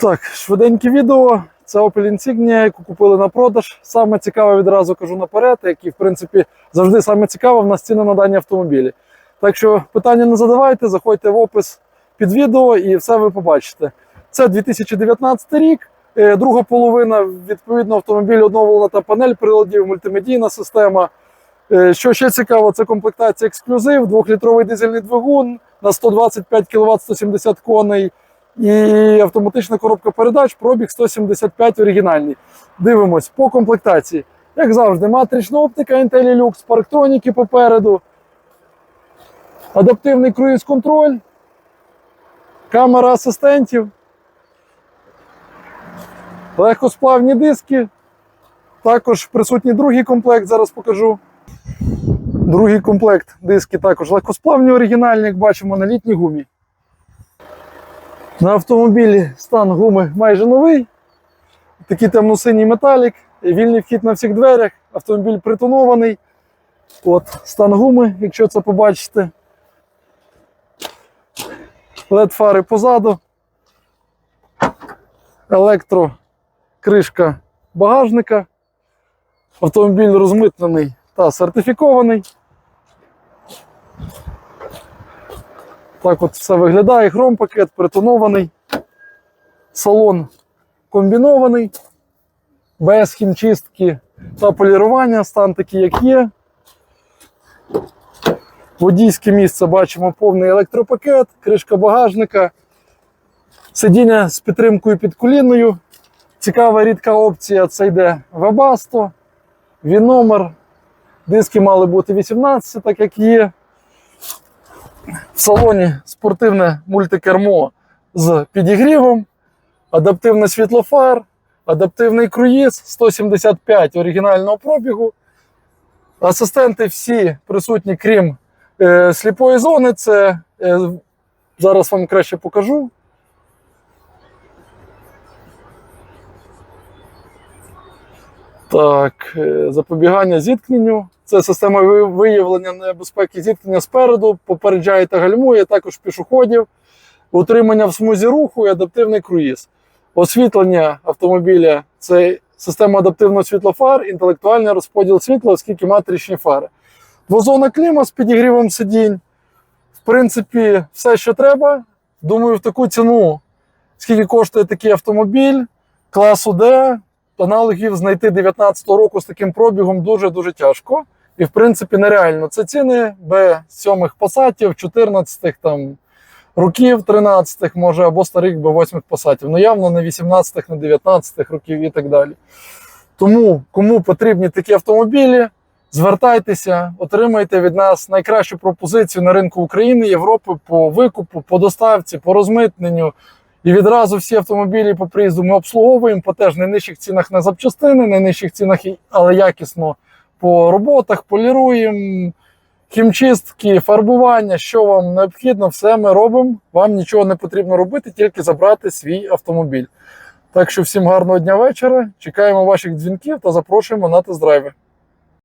Так, швиденьке відео. Це Opel Insignia, яку купили на продаж. Саме цікаве відразу кажу наперед, які, в принципі, завжди саме цікаве в нас ціни на дані автомобілі. Так що питання не задавайте, заходьте в опис під відео і все ви побачите. Це 2019 рік, е, друга половина, відповідно, автомобіль оновлена та панель приладів, мультимедійна система. Е, Що ще цікаво, це комплектація ексклюзив, 2-літровий дизельний двигун на 125 кВт 170 коней і автоматична коробка передач, пробіг 175 оригінальний. Дивимось по комплектації. Як завжди, матрична оптика IntelliLux, парктроніки попереду, адаптивний круїз-контроль, камера асистентів, легкосплавні диски. Також присутній другий комплект, зараз покажу. Другий комплект диски також легкосплавні оригінальні, як бачимо, на літній гумі. На автомобілі стан гуми майже новий. Такий темно-синій металік, вільний вхід на всіх дверях, автомобіль притонований. От стан гуми, якщо це побачите. led фари позаду. Електрокришка багажника. Автомобіль розмитнений та сертифікований. Так от все виглядає. Хромпакет притонований. Салон комбінований, без хімчистки та полірування, стан такий, як є. Водійське місце бачимо повний електропакет, кришка багажника, сидіння з підтримкою під коліною. Цікава рідка опція це йде Webasto, він номер. Диски мали бути 18, так як є. В салоні спортивне мультикермо з підігрівом, адаптивне світлофар, адаптивний круїз, 175 оригінального пробігу. Асистенти всі присутні, крім е, сліпої зони. Це е, зараз вам краще покажу. Так, е, запобігання зіткненню. Це система виявлення небезпеки зіткнення спереду, попереджає та гальмує, також пішоходів, утримання в смузі руху і адаптивний круїз. Освітлення автомобіля це система адаптивного світлофар, інтелектуальний розподіл світла, оскільки матричні фари. Двозона кліма з підігрівом сидінь. В принципі, все, що треба. Думаю, в таку ціну, скільки коштує такий автомобіль, класу D, аналогів знайти 19 року з таким пробігом дуже-дуже тяжко. І, в принципі, нереально. Це ціни Б7 пасатів, 14 там, років, 13-х, може, або старих Б8 пасатів. Ну, явно не 18 не 19-х років і так далі. Тому, кому потрібні такі автомобілі, звертайтеся, отримайте від нас найкращу пропозицію на ринку України, Європи по викупу, по доставці, по розмитненню. І відразу всі автомобілі по приїзду ми обслуговуємо по теж найнижчих цінах на запчастини, найнижчих цінах, але якісно по роботах, поліруємо, хімчистки, фарбування, що вам необхідно, все ми робимо. Вам нічого не потрібно робити, тільки забрати свій автомобіль. Так що всім гарного дня вечора. Чекаємо ваших дзвінків та запрошуємо на тест-драйви.